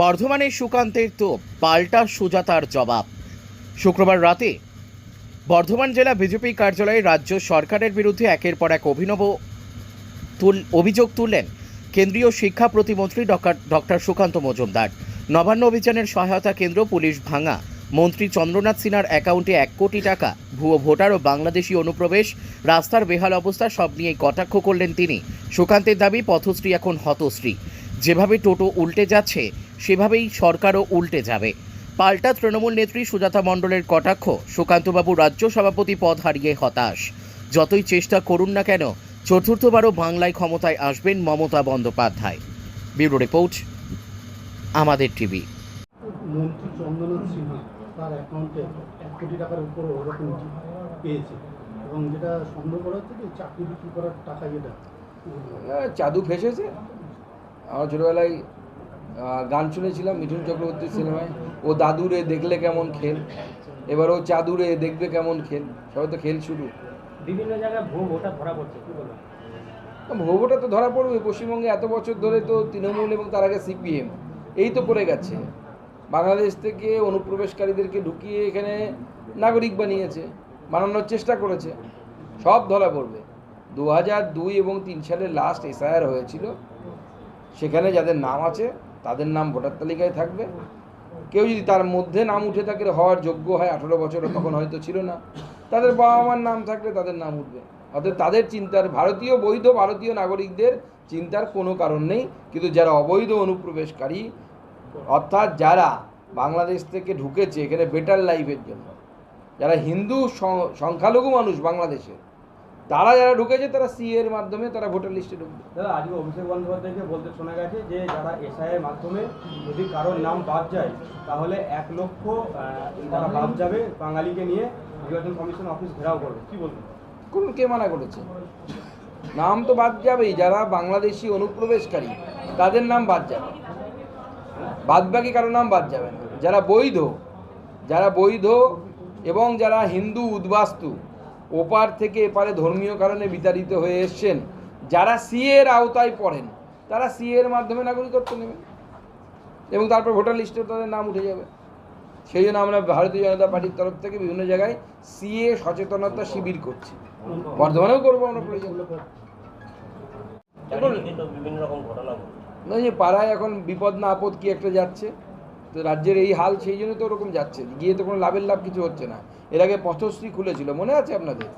বর্ধমানের সুকান্তের তো পাল্টা সুজাতার জবাব। শুক্রবার রাতে বর্ধমান জেলা বিজেপি কার্যালয়ে রাজ্য সরকারের বিরুদ্ধে একের পর এক অভিনব তুল, অভিযোগ তুললেন কেন্দ্রীয় শিক্ষা প্রতিমন্ত্রী ডক্টর সুকান্ত মজুমদার। নবান্ন অভিযানের সহায়তা কেন্দ্র পুলিশ ভাঙা। মন্ত্রী চন্দ্রনাথ সিনহার অ্যাকাউন্টে এক কোটি টাকা। ভুয়ো ভোটার ও বাংলাদেশি অনুপ্রবেশ, রাস্তার বেহাল অবস্থা, সব নিয়েই কটাক্ষ করলেন তিনি। সুকান্তের দাবি, পথশ্রী এখন হতশ্রী। যেভাবে টোটো উল্টে যাচ্ছে সেভাবেই সরকারও উল্টে যাবে। পাল্টা তৃণমূল নেত্রী সুজাতা মণ্ডলের কটাক্ষ সুকান্তবাবু রাজ্য সভাপতি পদ হারিয়ে হতাশ। যতই চেষ্টা করুন না কেন চতুর্থবারও বাংলায় ক্ষমতায় আসবেন মমতা বন্দ্যোপাধ্যায়। ব্যুরো রিপোর্ট আমাদের টিভি। মন্ত্রী চন্দ্রনাথ সিনহা তার অ্যাকাউন্টে এক কোটি টাকার উপরে ওরকম পেয়েছে এবং যেটা সন্দেহ করা হচ্ছে যে চাকরি বিক্রি করার টাকা যেটা জাদু ফেসেছে আমার ছোটোবেলায় গান শুনেছিলাম মিঠুন চক্রবর্তীর সিনেমায়। ও দাদুরে দেখলে কেমন খেল? এবার ও চাদুরে দেখবে কেমন খেল? সবাই তো খেল শুরু। বিভিন্ন জায়গায় ভুয়ো ভোটার ধরা পড়ছে কি বলব? ভোগটা তো ধরা পড়বে। পশ্চিমবঙ্গে এত বছর ধরে তো তৃণমূল এবং তার আগে সিপিএম। এই তো পড়ে গেছে। বাংলাদেশ থেকে অনুপ্রবেশকারীদেরকে ঢুকিয়ে এখানে নাগরিক বানিয়েছে বানানোর চেষ্টা করেছে। সব ধরা পড়বে। দু হাজার দুই এবং তিন সালে লাস্ট এসআইআর হয়েছিল। সেখানে যাদের নাম আছে তাদের নাম ভোটার তালিকায় থাকবে। কেউ যদি তার মধ্যে নাম উঠে থাকে হওয়ার যোগ্য হয় আঠেরো বছর তখন হয়তো ছিল না। তাদের বাবা মার নাম থাকলে তাদের নাম উঠবে। অর্থাৎ তাদের চিন্তার, ভারতীয়, বৈধ ভারতীয় নাগরিকদের চিন্তার কোনো কারণ নেই। কিন্তু যারা অবৈধ অনুপ্রবেশকারী, অর্থাৎ যারা বাংলাদেশ থেকে ঢুকেছে, এখানে বেটার লাইফের জন্য। যারা হিন্দু সংখ্যালঘু মানুষ বাংলাদেশে তারা যারা ঢুকেছে তারা সি এর মাধ্যমে তারা ভোটার লিস্টে ঢুকবে। দাদা আজকে অভিষেক বন্দ্যোপাধ্যায়কে বলতে শোনা গেছে যে যারা এসআই এর মাধ্যমে যদি কারোর নাম বাদ যায় তাহলে এক লক্ষ তারা বাদ যাবে বাঙালিকে নিয়ে নির্বাচন কমিশন অফিস ঘেরাও করবে। কি বলবেন? কোন কে মানা করেছে? নাম তো বাদ যাবেই যারা বাংলাদেশি অনুপ্রবেশকারী তাদের নাম বাদ যাবে। বাদ বাকি কারও নাম বাদ যাবে না। যারা বৈধ যারা বৈধ এবং যারা হিন্দু উদ্বাস্তু ওপার থেকে এপারে ধর্মীয় কারণে বিতাড়িত হয়ে এসছেন। যারা সিএর আওতায় পড়েন তারা সিএর মাধ্যমে নাগরিকত্ব নেবেন এবং তারপর ভোটার লিস্টে তাদের নাম উঠে যাবে। সেই জন্য আমরা ভারতীয় জনতা পার্টির তরফ থেকে বিভিন্ন জায়গায় সিএ সচেতনতা শিবির করছি। বর্ধমানেও করব আমরা প্রয়োজন। বিভিন্ন রকম ঘটনা না যে পাড়ায় এখন বিপদ না আপদ কি একটা যাচ্ছে? তো রাজ্যের এই হাল সেই জন্য তো ওরকম যাচ্ছে। গিয়ে তো কোনো লাভের লাভ কিছু হচ্ছে না। এর আগে পথশ্রী খুলেছিল, মনে আছে আপনাদের?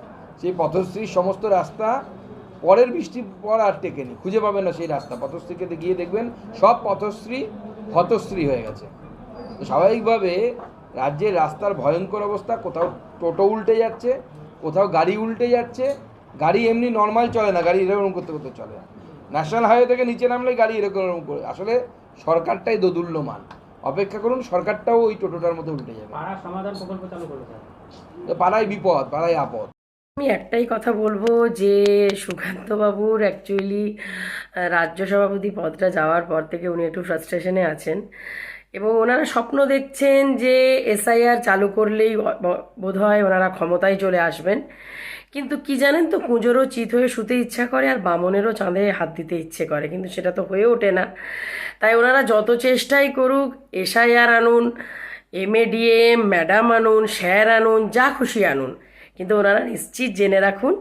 সেই পথশ্রীর সমস্ত রাস্তা পরের বৃষ্টির পর আর টেকেনি। খুঁজে পাবেন না সেই রাস্তা। পথশ্রীকে গিয়ে দেখবেন, সব পথশ্রী হতশ্রী হয়ে গেছে। তো স্বাভাবিকভাবে রাজ্যের রাস্তার ভয়ঙ্কর অবস্থা, কোথাও টোটো উল্টে যাচ্ছে, কোথাও গাড়ি উল্টে যাচ্ছে, গাড়ি এমনি নর্মাল চলে না, গাড়ি এরকম করতে করতে চলে না। ন্যাশনাল হাইওয়ে থেকে নিচে নামলে গাড়ি এরকম এরকম করে, আসলে সরকারটাই দোদুল্যমান। অপেক্ষা করুন সরকারটাও ওই টোটোটার মধ্যে উল্টে যাবে। পাড়া সমাধান প্রকল্প চালু করেছে তো পাড়ায় বিপদ পাড়ায় আপদ। আমি একটাই কথা বলব যে সুকান্তবাবুর অ্যাকচুয়ালি রাজ্য সভাপতি পদটা যাওয়ার পর থেকে উনি একটু ফ্রাস্ট্রেশনে আছেন। এবং ওনারা স্বপ্ন দেখছেন যে এসআইআর চালু করলেই বোধ হয় ওনারা ক্ষমতায় চলে আসবেন। কিন্তু কি জানেন তো, কুঁজোরও চিত হয়ে শুতে ইচ্ছা করে আর বামনেরও চাঁদে হাত দিতে ইচ্ছে করে, কিন্তু সেটা তো হয়ে ওঠে না। তাই ওনারা যত চেষ্টাই করুক, এসআইআর আনুন এম এমএডিএম, ম্যাডাম আনুন, স্যার আনুন, যা খুশি আনুন। কিন্তু ওনারা নিশ্চিত জেনে রাখুন,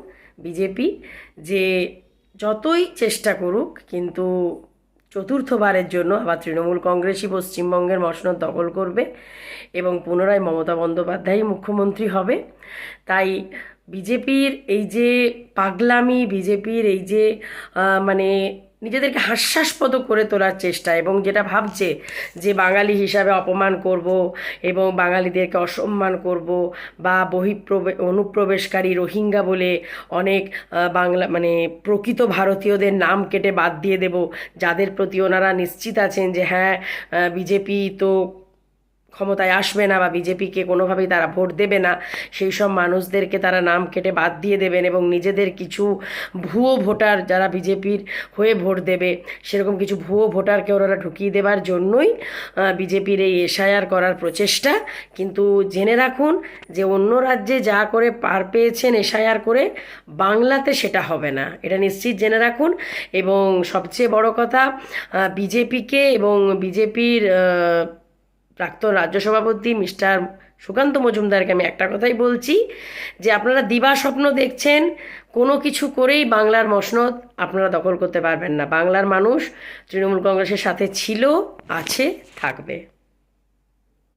বিজেপি, যে যতই চেষ্টা করুক, কিন্তু চতুর্থবারের জন্য আবার তৃণমূল কংগ্রেসই পশ্চিমবঙ্গের মসনদ দখল করবে এবং পুনরায় মমতা বন্দ্যোপাধ্যায়ই মুখ্যমন্ত্রী হবে। তাই বিজেপির এই যে পাগলামি, বিজেপির এই যে মানে নিজেদেরকে হাস্যাস্পদ করে তোলার চেষ্টা এবং যেটা ভাবছে যে বাঙালি হিসাবে অপমান করব এবং বাঙালিদেরকে অসম্মান করব বা বহিঃপ্রবে অনুপ্রবেশকারী রোহিঙ্গা বলে অনেক বাংলা মানে প্রকৃত ভারতীয়দের নাম কেটে বাদ দিয়ে দেব, যাদের প্রতি ওনারা নিশ্চিত আছেন যে হ্যাঁ বিজেপি তো ক্ষমতায় আসবে না বা বিজেপিকে কোনোভাবেই তারা ভোট দেবে না, সেই সব মানুষদেরকে তারা নাম কেটে বাদ দিয়ে দেবেন এবং নিজেদের কিছু ভুয়ো ভোটার যারা বিজেপির হয়ে ভোট দেবে, সেরকম কিছু ভুয়ো ভোটারকে ওরা ঢুকিয়ে দেবার জন্যই বিজেপির এই এসআইআর করার প্রচেষ্টা। কিন্তু জেনে রাখুন যে অন্য রাজ্যে যা করে পার পেয়েছেন এসআইআর করে, বাংলাতে সেটা হবে না। এটা নিশ্চিত জেনে রাখুন এবং সবচেয়ে বড় কথা বিজেপিকে এবং বিজেপির প্রাক্তন রাজ্য সভাপতি মিস্টার সুকান্ত মজুমদারকে আমি একটা কথাই বলছি যে আপনারা দিবা স্বপ্ন দেখছেন, কোনো কিছু করেই বাংলার মসনদ আপনারা দখল করতে পারবেন না। বাংলার মানুষ তৃণমূল কংগ্রেসের সাথে ছিল, আছে, থাকবে।